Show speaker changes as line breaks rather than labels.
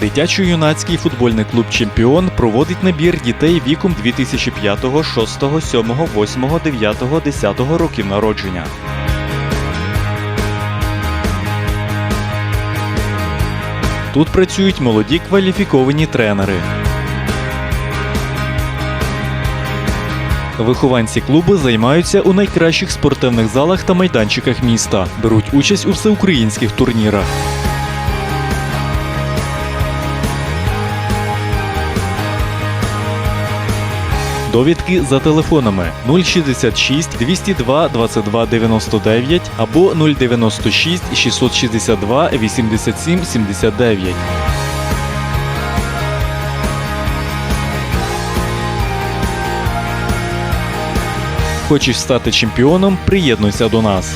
Дитячо-юнацький футбольний клуб Чемпіон проводить набір дітей віком 2005, 6, 7, 8, 9, 10 років народження. Тут працюють молоді кваліфіковані тренери. Вихованці клубу займаються у найкращих спортивних залах та майданчиках міста, беруть участь у всеукраїнських турнірах. Довідки за телефонами 066 202 22 99 або 096 662 87 79. Хочеш стати чемпіоном? Приєднуйся до нас.